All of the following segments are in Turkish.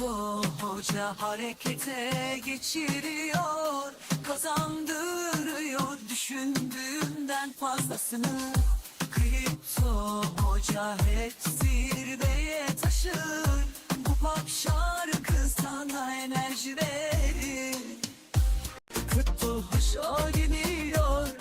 Kripto hoca harekete geçiriyor Kazandırıyor düşündüğümden fazlasını. Kripto hoca hep zirveye taşır Bu pop şarkı sana enerji verir. Kripto hoşa geliyor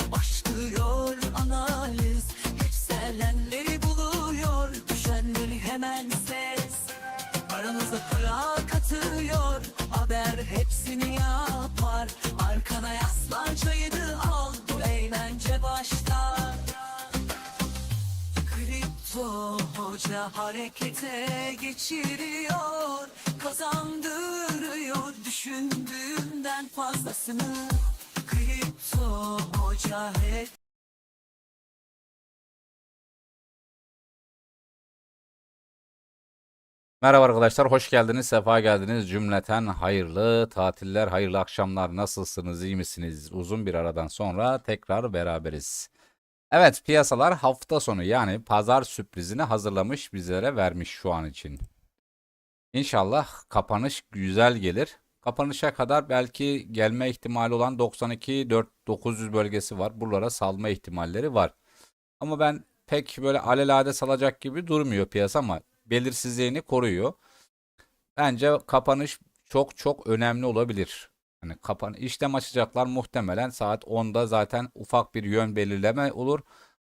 hoca harekete geçiriyor Kazandırıyor düşündüğümden fazlasını Kripto hoca hep Merhaba arkadaşlar, hoş geldiniz, sefa geldiniz. Cümleten hayırlı tatiller, hayırlı akşamlar. Nasılsınız, iyi misiniz? Uzun bir aradan sonra tekrar beraberiz. Evet, piyasalar hafta sonu yani pazar sürprizini hazırlamış bizlere vermiş şu an için. İnşallah kapanış güzel gelir. Kapanışa kadar belki gelme ihtimali olan 92 4 900 bölgesi var. Buralara salma ihtimalleri var. Ama ben pek böyle alelade salacak gibi durmuyor piyasa ama belirsizliğini koruyor. Bence kapanış çok çok önemli olabilir. Hani kapan işlem açacaklar muhtemelen saat 10'da zaten ufak bir yön belirleme olur.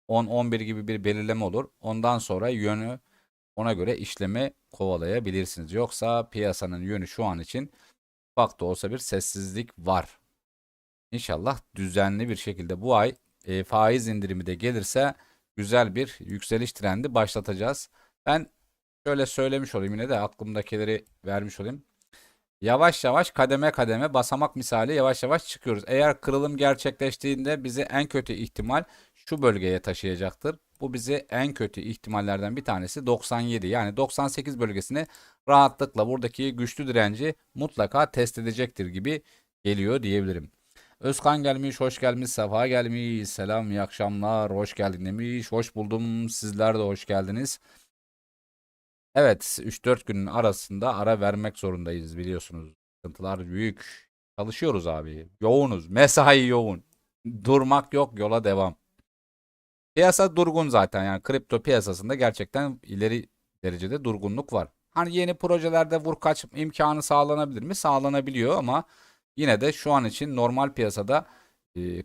10-11 gibi bir belirleme olur. Ondan sonra yönü ona göre işlemi kovalayabilirsiniz. Yoksa piyasanın yönü şu an için ufak da olsa bir sessizlik var. İnşallah düzenli bir şekilde bu ay e, faiz indirimi de gelirse güzel bir yükseliş trendi başlatacağız. Ben şöyle söylemiş olayım yine de aklımdakileri vermiş olayım. Yavaş yavaş kademe kademe basamak misali yavaş yavaş çıkıyoruz. Eğer kırılım gerçekleştiğinde bizi en kötü ihtimal şu bölgeye taşıyacaktır. Bu bizi en kötü ihtimallerden bir tanesi 97 yani 98 bölgesini rahatlıkla buradaki güçlü direnci mutlaka test edecektir gibi geliyor diyebilirim. Özkan gelmiş, hoş gelmiş, Sefa gelmiş, selam, iyi akşamlar, hoş geldin demiş, hoş buldum, sizler de hoş geldiniz. Evet, 3-4 günün arasında ara vermek zorundayız biliyorsunuz. Sıkıntılar büyük. Çalışıyoruz abi. Yoğunuz. Mesai yoğun. Durmak yok, yola devam. Piyasa durgun zaten yani kripto piyasasında gerçekten ileri derecede durgunluk var. Hani yeni projelerde vur kaç imkanı sağlanabilir mi? Sağlanabiliyor ama yine de şu an için normal piyasada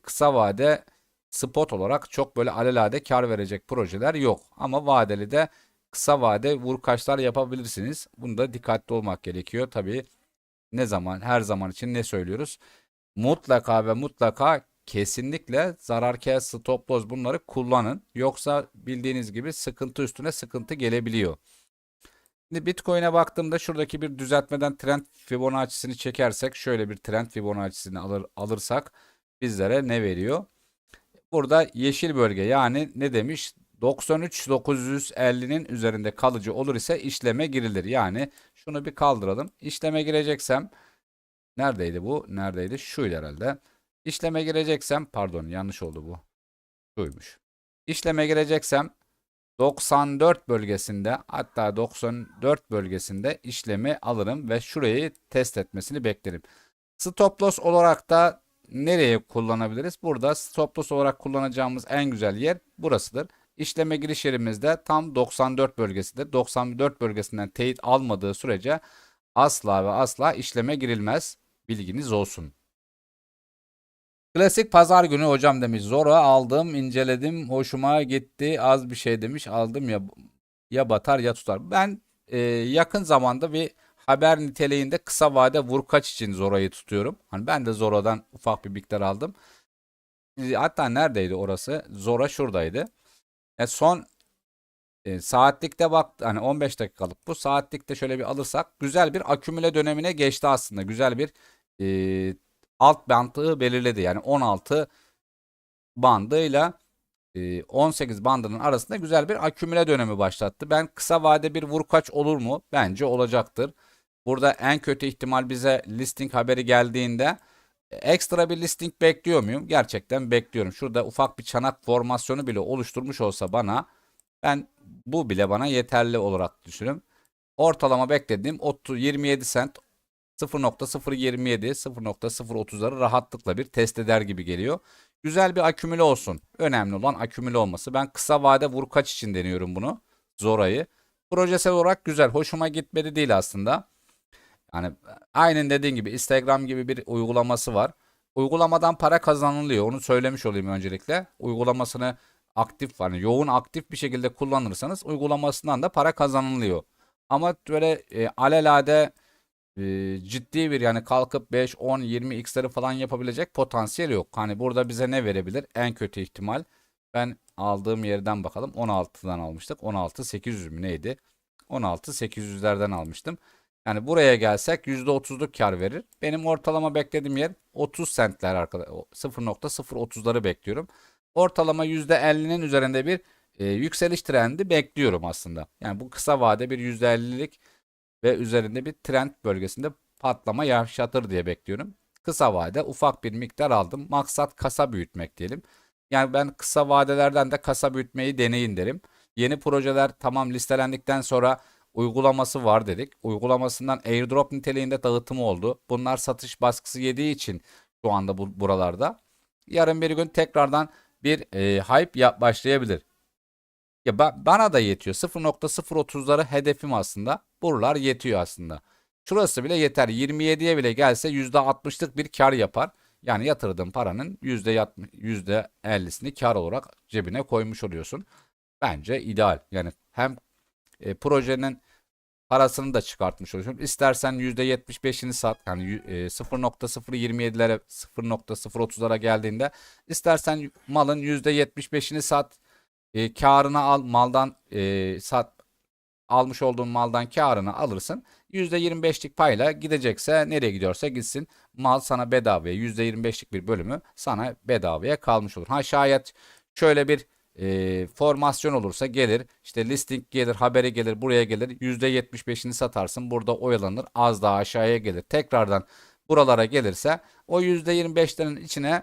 kısa vade spot olarak çok böyle alelade kar verecek projeler yok. Ama vadeli de kısa vade vurkaçlar yapabilirsiniz. Bunda dikkatli olmak gerekiyor. Tabii ne zaman her zaman için ne söylüyoruz? Mutlaka ve mutlaka kesinlikle zararkar stop loss bunları kullanın. Yoksa bildiğiniz gibi sıkıntı üstüne sıkıntı gelebiliyor. Şimdi Bitcoin'e baktığımda şuradaki bir düzeltmeden trend Fibonacci'sini çekersek şöyle bir trend Fibonacci'sini alır, alırsak bizlere ne veriyor? Burada yeşil bölge yani ne demiş? 93.950'nin üzerinde kalıcı olur ise işleme girilir. Yani şunu bir kaldıralım. İşleme gireceksem neredeydi bu? Neredeydi? Şuydu herhalde. İşleme gireceksem pardon yanlış oldu bu. Şuymuş. İşleme gireceksem 94 bölgesinde hatta 94 bölgesinde işlemi alırım ve şurayı test etmesini beklerim. Stop loss olarak da nereye kullanabiliriz? Burada stop loss olarak kullanacağımız en güzel yer burasıdır. İşleme giriş yerimizde tam 94 bölgesidir. 94 bölgesinden teyit almadığı sürece asla ve asla işleme girilmez. Bilginiz olsun. Klasik pazar günü hocam demiş. Zora aldım, inceledim, hoşuma gitti. Az bir şey demiş. Aldım ya ya batar ya tutar. Ben e, yakın zamanda bir haber niteliğinde kısa vade vurkaç için Zora'yı tutuyorum. Hani ben de Zora'dan ufak bir miktar aldım. E, Hatta neredeydi orası? Zora şuradaydı. E, son e, saatlikte bak hani 15 dakikalık bu saatlikte şöyle bir alırsak güzel bir akümüle dönemine geçti aslında. Güzel bir e, alt bandı belirledi. Yani 16 bandıyla e, 18 bandının arasında güzel bir akümüle dönemi başlattı. Ben kısa vade bir vurkaç olur mu? Bence olacaktır. Burada en kötü ihtimal bize listing haberi geldiğinde e, ekstra bir listing bekliyor muyum? Gerçekten bekliyorum. Şurada ufak bir çanak formasyonu bile oluşturmuş olsa bana ben bu bile bana yeterli olarak düşünüyorum. Ortalama beklediğim 30, 27 sent 0.027 0.030'ları rahatlıkla bir test eder gibi geliyor. Güzel bir akümüle olsun. Önemli olan akümüle olması. Ben kısa vade vurkaç için deniyorum bunu. Zora'yı. Projesel olarak güzel. Hoşuma gitmedi değil aslında. Yani aynen dediğin gibi Instagram gibi bir uygulaması var. Uygulamadan para kazanılıyor. Onu söylemiş olayım öncelikle. Uygulamasını aktif hani yoğun aktif bir şekilde kullanırsanız uygulamasından da para kazanılıyor. Ama böyle e, alelade e, ciddi bir yani kalkıp 5, 10, 20 x'leri falan yapabilecek potansiyel yok. Hani burada bize ne verebilir? En kötü ihtimal ben aldığım yerden bakalım. 16'dan almıştık. 16 800 mü neydi? 16 800'lerden almıştım. Yani buraya gelsek %30'luk kar verir. Benim ortalama beklediğim yer 30 centler arkadaşlar. 0.030'ları bekliyorum. Ortalama %50'nin üzerinde bir e, yükseliş trendi bekliyorum aslında. Yani bu kısa vade bir %50'lik ve üzerinde bir trend bölgesinde patlama yaşatır diye bekliyorum. Kısa vade ufak bir miktar aldım. Maksat kasa büyütmek diyelim. Yani ben kısa vadelerden de kasa büyütmeyi deneyin derim. Yeni projeler tamam listelendikten sonra uygulaması var dedik. Uygulamasından airdrop niteliğinde dağıtımı oldu. Bunlar satış baskısı yediği için şu anda bu, buralarda. Yarın bir gün tekrardan bir e, hype yap başlayabilir. Ya ba- bana da yetiyor. 0.030'ları hedefim aslında. Buralar yetiyor aslında. Şurası bile yeter. 27'ye bile gelse %60'lık bir kar yapar. Yani yatırdığın paranın %60, %50'sini kar olarak cebine koymuş oluyorsun. Bence ideal. Yani hem e, projenin parasını da çıkartmış oluyorsun. İstersen %75'ini sat. Yani y- e, 0.027'lere 0.030'lara geldiğinde istersen malın %75'ini sat. E, karını al maldan e, sat almış olduğun maldan karını alırsın. %25'lik payla gidecekse nereye gidiyorsa gitsin. Mal sana bedavaya %25'lik bir bölümü sana bedavaya kalmış olur. Ha şayet şöyle bir e, formasyon olursa gelir işte listing gelir haberi gelir buraya gelir %75'ini satarsın burada oyalanır az daha aşağıya gelir tekrardan buralara gelirse o %25'lerin içine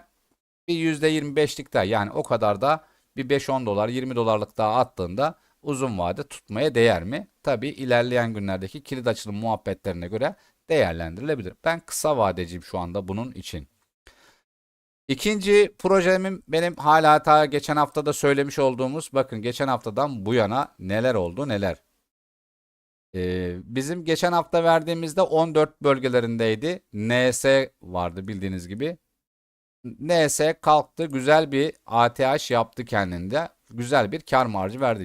bir %25'lik daha yani o kadar da bir 5-10 dolar 20 dolarlık daha attığında uzun vade tutmaya değer mi? Tabi ilerleyen günlerdeki kilit açılım muhabbetlerine göre değerlendirilebilir. Ben kısa vadeciyim şu anda bunun için. İkinci projemin benim hala ta geçen hafta da söylemiş olduğumuz bakın geçen haftadan bu yana neler oldu neler. Ee, bizim geçen hafta verdiğimizde 14 bölgelerindeydi. NS vardı bildiğiniz gibi. NS kalktı güzel bir ATH yaptı kendinde. Güzel bir kar marjı verdi.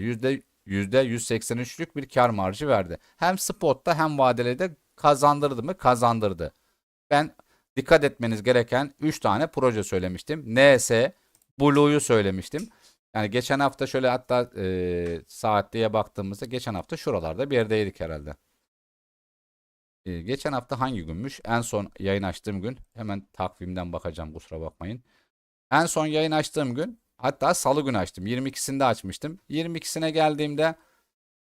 Yüzde 183'lük bir kar marjı verdi. Hem spotta hem vadeli de kazandırdı mı? Kazandırdı. Ben dikkat etmeniz gereken 3 tane proje söylemiştim. NS, Blue'yu söylemiştim. Yani geçen hafta şöyle hatta e, saatliğe baktığımızda geçen hafta şuralarda bir yerdeydik herhalde. E, geçen hafta hangi günmüş? En son yayın açtığım gün. Hemen takvimden bakacağım kusura bakmayın. En son yayın açtığım gün hatta salı günü açtım. 22'sinde açmıştım. 22'sine geldiğimde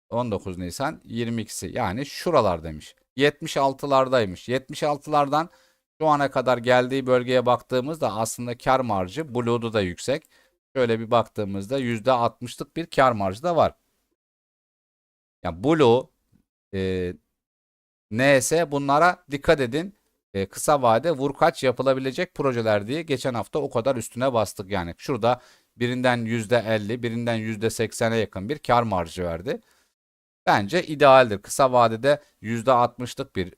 19 Nisan 22'si yani şuralar demiş. 76'lardaymış. 76'lardan şu ana kadar geldiği bölgeye baktığımızda aslında kar marjı Blue'da da yüksek. Şöyle bir baktığımızda %60'lık bir kar marjı da var. Yani Blue, e, NS bunlara dikkat edin. E, kısa vade vurkaç yapılabilecek projeler diye geçen hafta o kadar üstüne bastık. Yani şurada birinden %50, birinden %80'e yakın bir kar marjı verdi. Bence idealdir. Kısa vadede %60'lık bir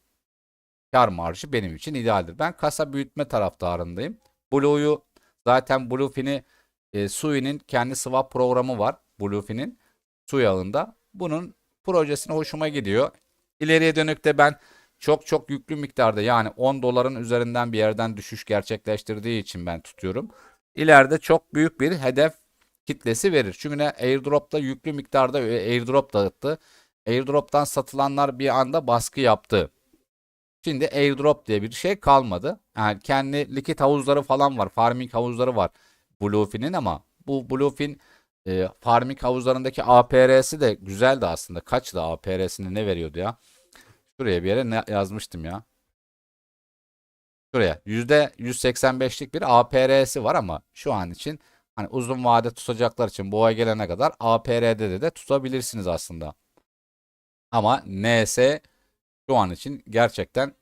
kar marjı benim için idealdir. Ben kasa büyütme taraftarındayım. Blue'yu zaten Bluefin'i e, Sui'nin kendi swap programı var. Bluefin'in Sui ağında. Bunun projesine hoşuma gidiyor. İleriye dönük de ben çok çok yüklü miktarda yani 10 doların üzerinden bir yerden düşüş gerçekleştirdiği için ben tutuyorum. İleride çok büyük bir hedef kitlesi verir. Çünkü ne airdrop'ta yüklü miktarda airdrop dağıttı. Airdrop'tan satılanlar bir anda baskı yaptı. Şimdi airdrop diye bir şey kalmadı. Yani kendi likit havuzları falan var. Farming havuzları var Bluefin'in ama bu Bluefin e, farming havuzlarındaki APR'si de güzeldi aslında. Kaçtı APR'sini ne veriyordu ya? Şuraya bir yere ne yazmıştım ya. Şuraya %185'lik bir APR'si var ama şu an için hani uzun vade tutacaklar için boğa gelene kadar APR'de de, de tutabilirsiniz aslında. Ama NS şu an için gerçekten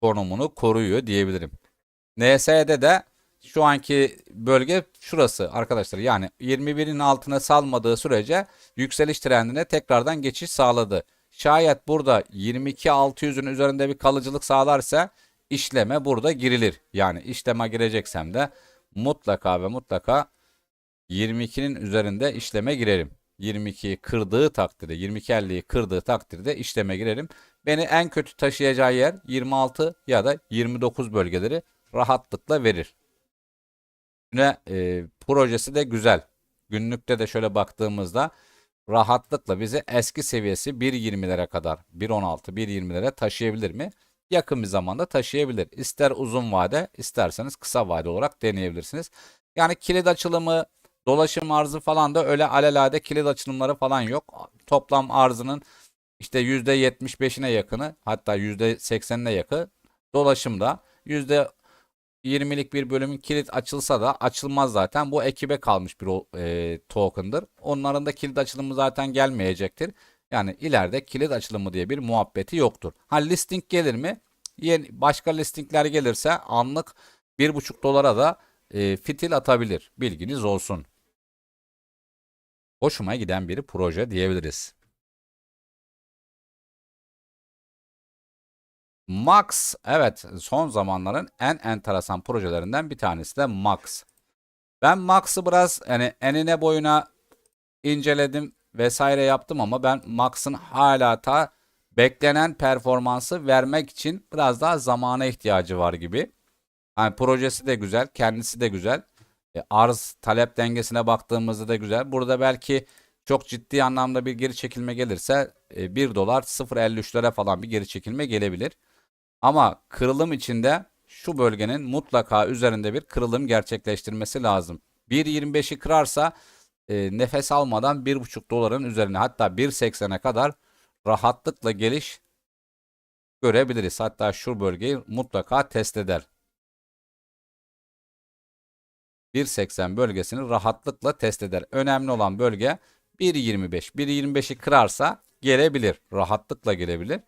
konumunu koruyor diyebilirim. NS'de de şu anki bölge şurası arkadaşlar. Yani 21'in altına salmadığı sürece yükseliş trendine tekrardan geçiş sağladı. Şayet burada 22.600'ün üzerinde bir kalıcılık sağlarsa işleme burada girilir. Yani işleme gireceksem de mutlaka ve mutlaka 22'nin üzerinde işleme girerim. 22'yi kırdığı takdirde 22.50'yi kırdığı takdirde işleme girerim. Beni en kötü taşıyacağı yer 26 ya da 29 bölgeleri rahatlıkla verir. Yine e, projesi de güzel. Günlükte de şöyle baktığımızda rahatlıkla bizi eski seviyesi 1.20'lere kadar 1.16 1.20'lere taşıyabilir mi? Yakın bir zamanda taşıyabilir. İster uzun vade isterseniz kısa vade olarak deneyebilirsiniz. Yani kilit açılımı dolaşım arzı falan da öyle alelade kilit açılımları falan yok. Toplam arzının işte %75'ine yakını hatta %80'ine yakın dolaşımda. %20'lik bir bölümün kilit açılsa da açılmaz zaten. Bu ekibe kalmış bir e, token'dır. Onların da kilit açılımı zaten gelmeyecektir. Yani ileride kilit açılımı diye bir muhabbeti yoktur. Ha listing gelir mi? Yeni, başka listingler gelirse anlık 1,5 dolara da e, fitil atabilir. Bilginiz olsun. Hoşuma giden bir proje diyebiliriz. Max, evet son zamanların en enteresan projelerinden bir tanesi de Max. Ben Max'ı biraz yani enine boyuna inceledim vesaire yaptım ama ben Max'ın hala ta beklenen performansı vermek için biraz daha zamana ihtiyacı var gibi. Yani projesi de güzel, kendisi de güzel. E, arz talep dengesine baktığımızda da güzel. Burada belki çok ciddi anlamda bir geri çekilme gelirse e, 1 dolar 0.53'lere falan bir geri çekilme gelebilir. Ama kırılım içinde şu bölgenin mutlaka üzerinde bir kırılım gerçekleştirmesi lazım. 1.25'i kırarsa e, nefes almadan 1.5 doların üzerine hatta 1.80'e kadar rahatlıkla geliş görebiliriz. Hatta şu bölgeyi mutlaka test eder. 1.80 bölgesini rahatlıkla test eder. Önemli olan bölge 1.25. 1.25'i kırarsa gelebilir. Rahatlıkla gelebilir.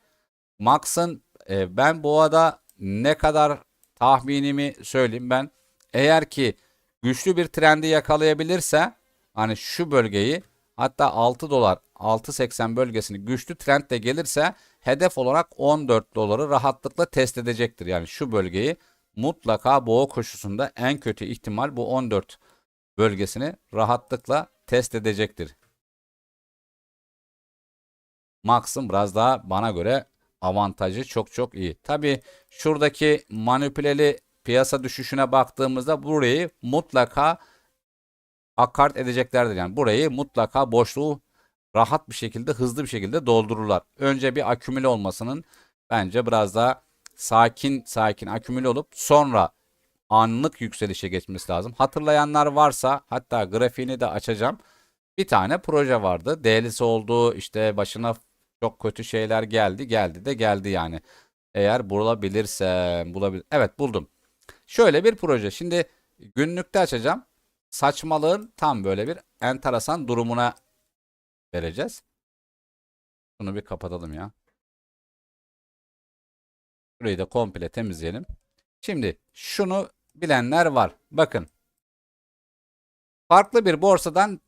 Max'ın e, ben boğada ne kadar tahminimi söyleyeyim ben. Eğer ki güçlü bir trendi yakalayabilirse hani şu bölgeyi hatta 6 dolar 6.80 bölgesini güçlü trendle gelirse hedef olarak 14 doları rahatlıkla test edecektir. Yani şu bölgeyi mutlaka boğa koşusunda en kötü ihtimal bu 14 bölgesini rahatlıkla test edecektir. Max'ın biraz daha bana göre avantajı çok çok iyi. Tabi şuradaki manipüleli piyasa düşüşüne baktığımızda burayı mutlaka akart edeceklerdir. Yani burayı mutlaka boşluğu rahat bir şekilde hızlı bir şekilde doldururlar. Önce bir akümüle olmasının bence biraz daha sakin sakin akümüle olup sonra anlık yükselişe geçmesi lazım. Hatırlayanlar varsa hatta grafiğini de açacağım. Bir tane proje vardı. Değerlisi oldu işte başına çok kötü şeyler geldi. Geldi de geldi yani. Eğer bulabilirsem bulabil Evet buldum. Şöyle bir proje. Şimdi günlükte açacağım. Saçmalığın tam böyle bir enteresan durumuna vereceğiz. Bunu bir kapatalım ya. Burayı da komple temizleyelim. Şimdi şunu bilenler var. Bakın. Farklı bir borsadan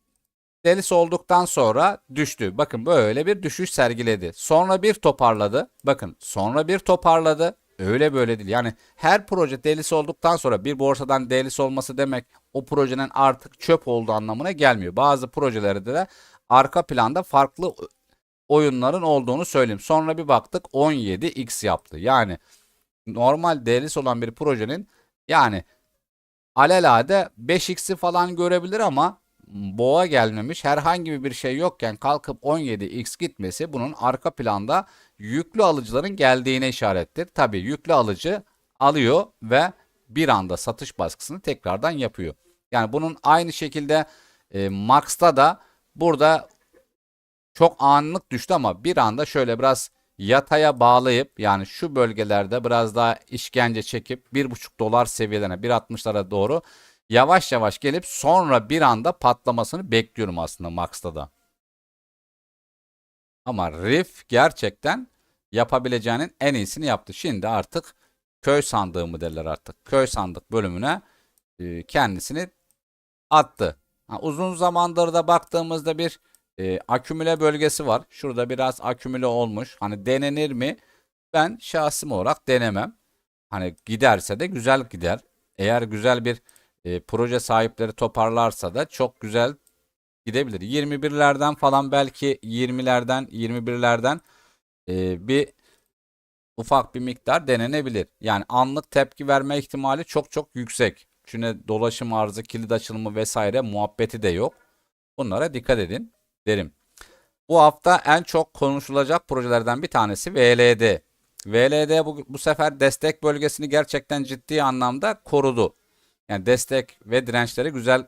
delisi olduktan sonra düştü. Bakın böyle bir düşüş sergiledi. Sonra bir toparladı. Bakın sonra bir toparladı. Öyle böyle değil. Yani her proje delisi olduktan sonra bir borsadan delisi olması demek o projenin artık çöp olduğu anlamına gelmiyor. Bazı projelerde de arka planda farklı oyunların olduğunu söyleyeyim. Sonra bir baktık 17x yaptı. Yani normal delisi olan bir projenin yani alelade 5x'i falan görebilir ama boğa gelmemiş herhangi bir şey yokken kalkıp 17x gitmesi bunun arka planda yüklü alıcıların geldiğine işarettir. Tabi yüklü alıcı alıyor ve bir anda satış baskısını tekrardan yapıyor. Yani bunun aynı şekilde e, Max'ta da burada çok anlık düştü ama bir anda şöyle biraz yataya bağlayıp yani şu bölgelerde biraz daha işkence çekip 1,5 dolar seviyelerine 1.60'lara doğru yavaş yavaş gelip sonra bir anda patlamasını bekliyorum aslında Max'ta da. Ama RIF gerçekten yapabileceğinin en iyisini yaptı. Şimdi artık köy sandığı mı derler artık. Köy sandık bölümüne e, kendisini attı. Uzun zamandır da baktığımızda bir e, akümüle bölgesi var. Şurada biraz akümüle olmuş. Hani denenir mi? Ben şahsım olarak denemem. Hani giderse de güzel gider. Eğer güzel bir e, proje sahipleri toparlarsa da çok güzel gidebilir. 21'lerden falan belki 20'lerden 21'lerden e, bir ufak bir miktar denenebilir. Yani anlık tepki verme ihtimali çok çok yüksek. Çünkü dolaşım arzı, kilit açılımı vesaire muhabbeti de yok. Bunlara dikkat edin derim. Bu hafta en çok konuşulacak projelerden bir tanesi VLD. VLD bu, bu sefer destek bölgesini gerçekten ciddi anlamda korudu. Yani destek ve dirençleri güzel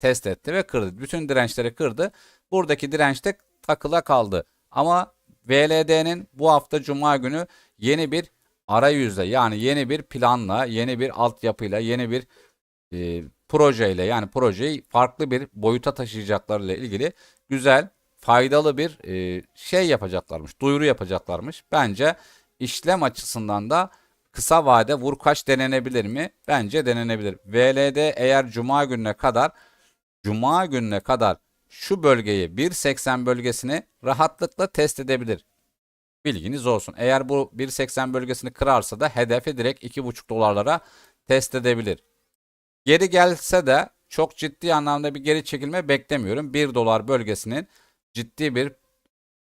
test etti ve kırdı. Bütün dirençleri kırdı. Buradaki dirençte takıla kaldı. Ama VLD'nin bu hafta Cuma günü yeni bir arayüzle yani yeni bir planla, yeni bir altyapıyla, yeni bir e, projeyle yani projeyi farklı bir boyuta taşıyacaklarıyla ilgili güzel, faydalı bir e, şey yapacaklarmış, duyuru yapacaklarmış. Bence işlem açısından da kısa vade vur kaç denenebilir mi? Bence denenebilir. VLD eğer Cuma gününe kadar Cuma gününe kadar şu bölgeyi 1.80 bölgesini rahatlıkla test edebilir. Bilginiz olsun. Eğer bu 1.80 bölgesini kırarsa da hedefi direkt 2.5 dolarlara test edebilir. Geri gelse de çok ciddi anlamda bir geri çekilme beklemiyorum. 1 dolar bölgesinin ciddi bir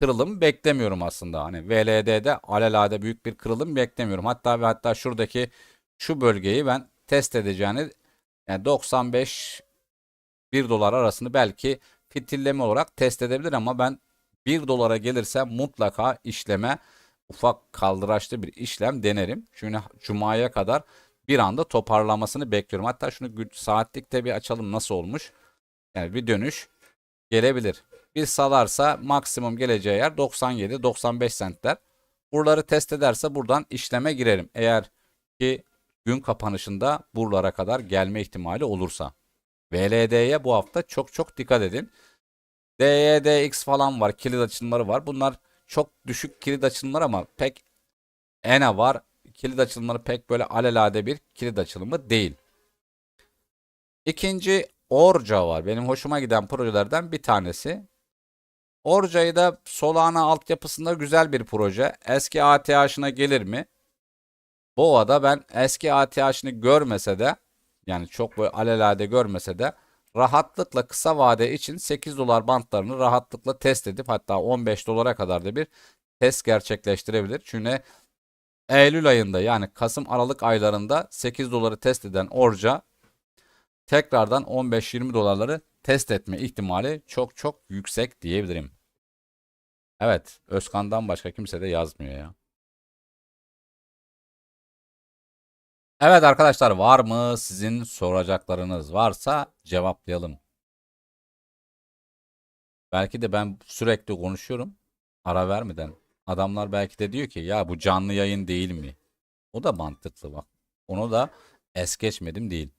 kırılım beklemiyorum aslında. Hani VLD'de alelade büyük bir kırılım beklemiyorum. Hatta ve hatta şuradaki şu bölgeyi ben test edeceğini yani 95 1 dolar arasını belki fitilleme olarak test edebilir ama ben 1 dolara gelirse mutlaka işleme ufak kaldıraçlı bir işlem denerim. Çünkü Cuma'ya kadar bir anda toparlamasını bekliyorum. Hatta şunu saatlikte bir açalım nasıl olmuş. Yani bir dönüş gelebilir. Bir salarsa maksimum geleceği yer 97-95 centler. Buraları test ederse buradan işleme girerim. Eğer ki gün kapanışında buralara kadar gelme ihtimali olursa. VLD'ye bu hafta çok çok dikkat edin. DYDX falan var. Kilit açılımları var. Bunlar çok düşük kilit açılımlar ama pek ENA var. Kilit açılımları pek böyle alelade bir kilit açılımı değil. İkinci Orca var. Benim hoşuma giden projelerden bir tanesi. Orca'yı da Solana altyapısında güzel bir proje. Eski ATH'ına gelir mi? Boğa'da ben eski ATH'ını görmese de yani çok böyle alelade görmese de rahatlıkla kısa vade için 8 dolar bantlarını rahatlıkla test edip hatta 15 dolara kadar da bir test gerçekleştirebilir. Çünkü Eylül ayında yani Kasım Aralık aylarında 8 doları test eden Orca tekrardan 15-20 dolarları test etme ihtimali çok çok yüksek diyebilirim. Evet, Özkan'dan başka kimse de yazmıyor ya. Evet arkadaşlar var mı sizin soracaklarınız varsa cevaplayalım. Belki de ben sürekli konuşuyorum ara vermeden. Adamlar belki de diyor ki ya bu canlı yayın değil mi? O da mantıklı bak. Onu da es geçmedim değil.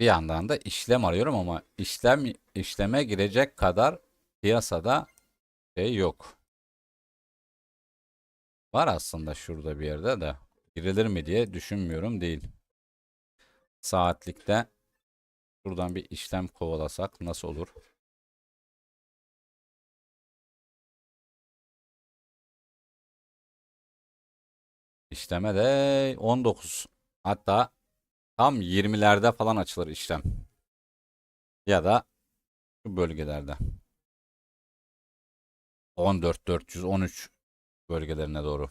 Bir yandan da işlem arıyorum ama işlem işleme girecek kadar piyasada şey yok. Var aslında şurada bir yerde de girilir mi diye düşünmüyorum değil. Saatlikte şuradan bir işlem kovalasak nasıl olur? İşleme de 19 hatta Tam 20'lerde falan açılır işlem. Ya da şu bölgelerde. 14 413 bölgelerine doğru.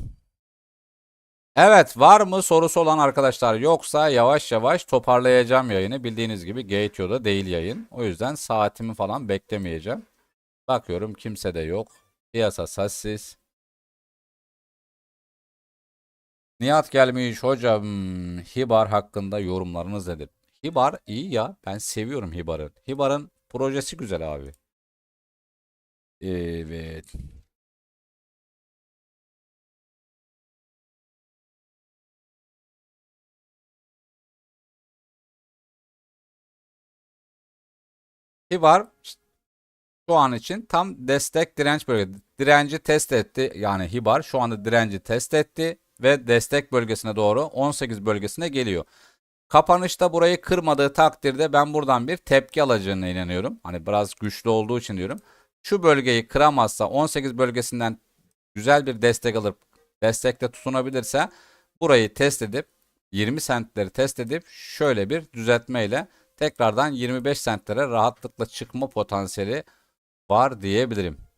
Evet var mı sorusu olan arkadaşlar yoksa yavaş yavaş toparlayacağım yayını. Bildiğiniz gibi Gateo'da değil yayın. O yüzden saatimi falan beklemeyeceğim. Bakıyorum kimse de yok. Piyasa sessiz. Nihat gelmiş hocam. Hibar hakkında yorumlarınız nedir? Hibar iyi ya. Ben seviyorum Hibar'ı. Hibar'ın projesi güzel abi. Evet. Hibar şu an için tam destek direnç bölgesi. Direnci test etti. Yani Hibar şu anda direnci test etti ve destek bölgesine doğru 18 bölgesine geliyor. Kapanışta burayı kırmadığı takdirde ben buradan bir tepki alacağına inanıyorum. Hani biraz güçlü olduğu için diyorum. Şu bölgeyi kıramazsa 18 bölgesinden güzel bir destek alıp destekte tutunabilirse burayı test edip 20 sentleri test edip şöyle bir düzeltmeyle tekrardan 25 sentlere rahatlıkla çıkma potansiyeli var diyebilirim.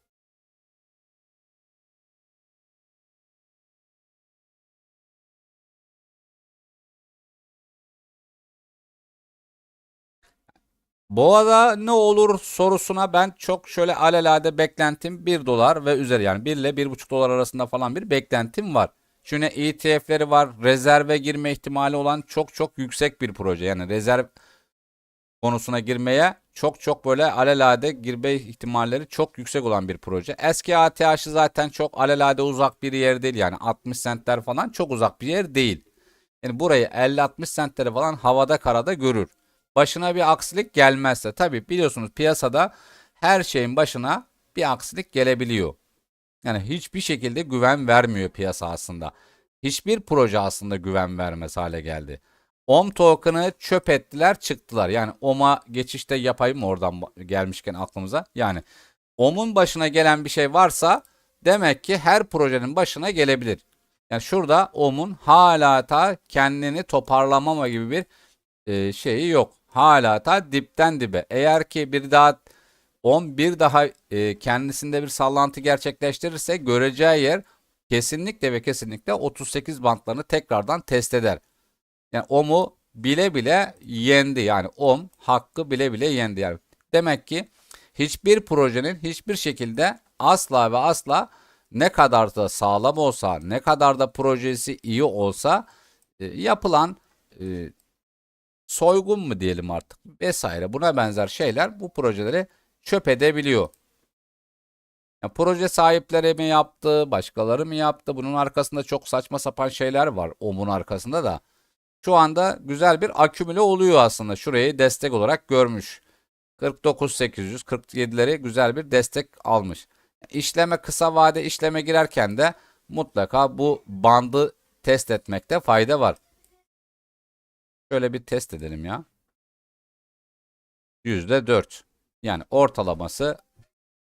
Boğa'da ne olur sorusuna ben çok şöyle alelade beklentim 1 dolar ve üzeri yani 1 ile 1,5 dolar arasında falan bir beklentim var. Çünkü ETF'leri var. Rezerve girme ihtimali olan çok çok yüksek bir proje. Yani rezerv konusuna girmeye çok çok böyle alelade girme ihtimalleri çok yüksek olan bir proje. Eski ATH'ı zaten çok alelade uzak bir yer değil. Yani 60 sentler falan çok uzak bir yer değil. Yani burayı 50-60 sentleri falan havada karada görür. Başına bir aksilik gelmezse tabi biliyorsunuz piyasada her şeyin başına bir aksilik gelebiliyor. Yani hiçbir şekilde güven vermiyor piyasa aslında. Hiçbir proje aslında güven vermez hale geldi. OM token'ı çöp ettiler çıktılar. Yani OM'a geçişte yapayım oradan gelmişken aklımıza. Yani OM'un başına gelen bir şey varsa demek ki her projenin başına gelebilir. Yani şurada OM'un hala ta kendini toparlamama gibi bir e, şeyi yok. Hala ta dipten dibe. Eğer ki bir daha 11 daha e, kendisinde bir sallantı gerçekleştirirse göreceği yer kesinlikle ve kesinlikle 38 bantlarını tekrardan test eder. Yani OM'u bile bile yendi. Yani OM hakkı bile bile yendi. Yani demek ki hiçbir projenin hiçbir şekilde asla ve asla ne kadar da sağlam olsa, ne kadar da projesi iyi olsa e, yapılan e, soygun mu diyelim artık vesaire buna benzer şeyler bu projeleri çöp edebiliyor. Yani proje sahipleri mi yaptı, başkaları mı yaptı? Bunun arkasında çok saçma sapan şeyler var. OM'un arkasında da. Şu anda güzel bir akümüle oluyor aslında. Şurayı destek olarak görmüş. 49800, 47'leri güzel bir destek almış. İşleme kısa vade işleme girerken de mutlaka bu bandı test etmekte fayda var. Şöyle bir test edelim ya. %4. Yani ortalaması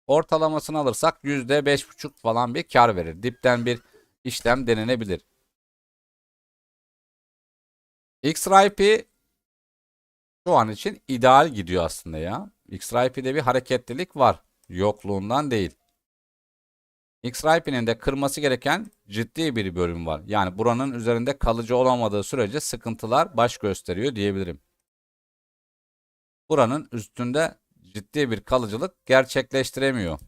ortalamasını alırsak %5,5 falan bir kar verir. Dipten bir işlem denenebilir. XRP şu an için ideal gidiyor aslında ya. XRP'de bir hareketlilik var. Yokluğundan değil. XRP'nin de kırması gereken ciddi bir bölüm var. Yani buranın üzerinde kalıcı olamadığı sürece sıkıntılar baş gösteriyor diyebilirim. Buranın üstünde ciddi bir kalıcılık gerçekleştiremiyor.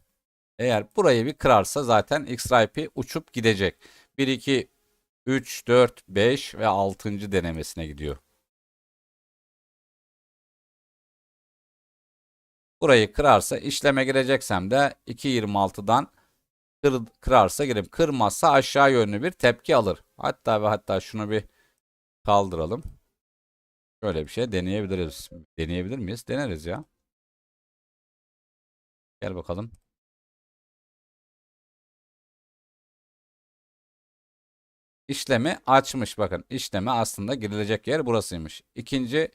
Eğer burayı bir kırarsa zaten XRP uçup gidecek. 1, 2, 3, 4, 5 ve 6. denemesine gidiyor. Burayı kırarsa işleme gireceksem de 2.26'dan kır, kırarsa girelim. Kırmazsa aşağı yönlü bir tepki alır. Hatta ve hatta şunu bir kaldıralım. Şöyle bir şey deneyebiliriz. Deneyebilir miyiz? Deneriz ya. Gel bakalım. İşlemi açmış bakın. İşleme aslında girilecek yer burasıymış. İkinci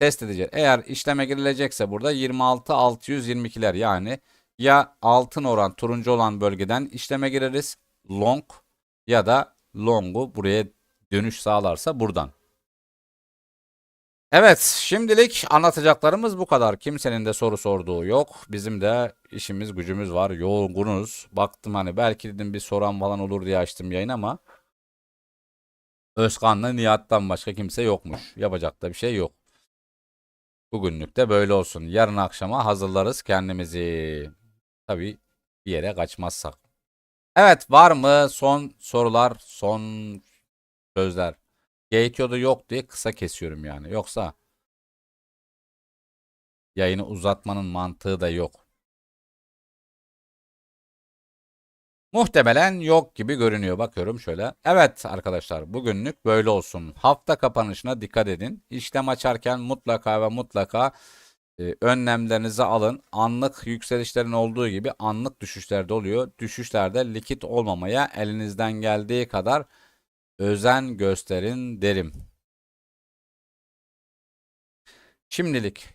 test edeceğiz. Eğer işleme girilecekse burada 26 622'ler yani ya altın oran turuncu olan bölgeden işleme gireriz. Long ya da long'u buraya dönüş sağlarsa buradan. Evet şimdilik anlatacaklarımız bu kadar. Kimsenin de soru sorduğu yok. Bizim de işimiz gücümüz var. Yorgunuz. Baktım hani belki dedim bir soran falan olur diye açtım yayın ama Özkan'la Nihat'tan başka kimse yokmuş. Yapacak da bir şey yok. Bugünlük de böyle olsun. Yarın akşama hazırlarız kendimizi. Tabii bir yere kaçmazsak. Evet var mı son sorular, son sözler. GTO'da yok diye kısa kesiyorum yani. Yoksa yayını uzatmanın mantığı da yok. Muhtemelen yok gibi görünüyor. Bakıyorum şöyle. Evet arkadaşlar bugünlük böyle olsun. Hafta kapanışına dikkat edin. İşlem açarken mutlaka ve mutlaka e, önlemlerinizi alın. Anlık yükselişlerin olduğu gibi anlık düşüşler de oluyor. Düşüşlerde likit olmamaya elinizden geldiği kadar özen gösterin derim. Şimdilik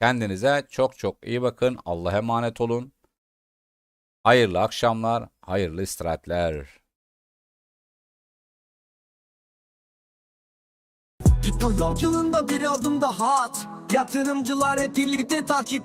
kendinize çok çok iyi bakın. Allah'a emanet olun. Hayırlı akşamlar, hayırlı istirahatler. Yolculuğunda bir adım daha at Yatırımcılar hep birlikte takip